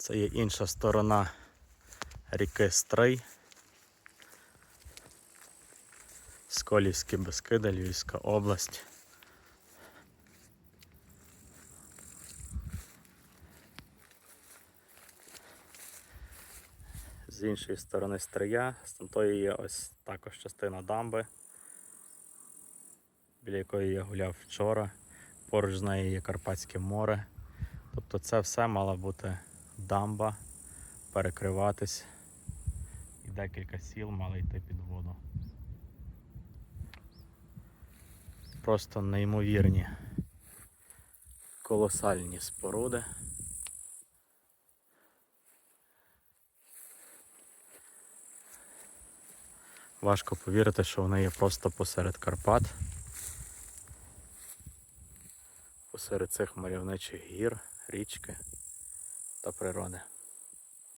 Це є інша сторона ріки Стрий. Сколівські Бескиди, Львівська область. З іншої сторони стрия, з тої є ось також частина дамби, біля якої я гуляв вчора. Поруч з нею є Карпатське море. Тобто це все мала бути дамба, перекриватись. І декілька сіл мали йти під воду. Просто неймовірні колосальні споруди. Важко повірити, що вони є просто посеред Карпат. Посеред цих мальовничих гір, річки природи.